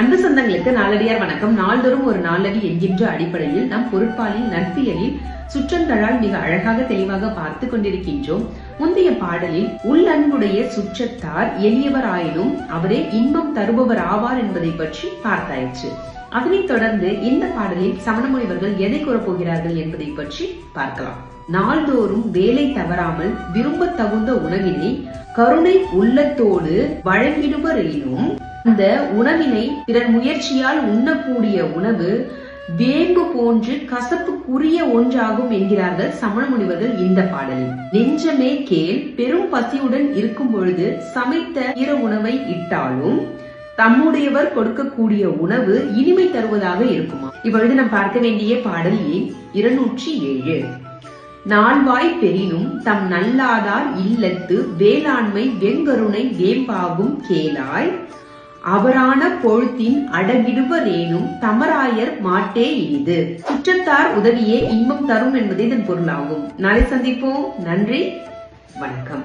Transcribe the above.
அன்பு சொந்தங்களுக்கு நாளடியார் வணக்கம். நாள்தோறும் ஒரு நாளடி என்கின்ற அடிப்படையில் நாம் பொருட்பாலில் நட்பியலில் சுற்றந்தழால் மிக அழகாக தெளிவாக பார்த்து கொண்டிருக்கின்றோம். முந்தைய பாடலில் உள்ளன்புடைய சுற்றத்தார் எளியவராயினும் அவரே இன்பம் தருபவர் ஆவார் என்பதை பற்றி பார்த்தாயிற்று. அதனைத் தொடர்ந்து இந்த பாடலில் சமணமுனிவர்கள் எதை கூறப்போகிறார்கள் என்பதை பற்றி பார்க்கலாம். நாள்தோறும் வேலை தவறாமல் விரும்ப தகுந்த உணவினை கருணை உள்ளத்தோடு வழங்கிடுவரேனும் அந்த உணவினை பிறர் முயற்சியால் உண்ணக்கூடிய உணவு வேம்பு போன்று கசப்புக்குரிய ஒன்றாகும் என்கிறார்கள் சமண முனிவர்கள் இந்த பாடலில். நெஞ்சமே கேள் பெரும் பசியுடன் இருக்கும் பொழுது சமைத்த ஈர உணவை இட்டாலும் தம்முடையவர் கொடுக்கக்கூடிய உணவு இனிமை தருவதாக இருக்குமா? இப்பொழுது நாம் பார்க்க வேண்டிய பாடல் எண் இருநூற்றி ஏழு. நால்வாய் பெரினும் தம் நல்லாதார் இல்லத்து வேளாண்மை வெங்கருணை வேம்பாகும் கேளாய். அவரான பொழுத்தின் அடகிடுவரேனும் தமராயர் மாட்டே இனிது. சுற்றத்தார் உதவியே இன்பம் தரும் என்பதே இதன் பொருளாகும். நாளை சந்திப்போம். நன்றி. வணக்கம்.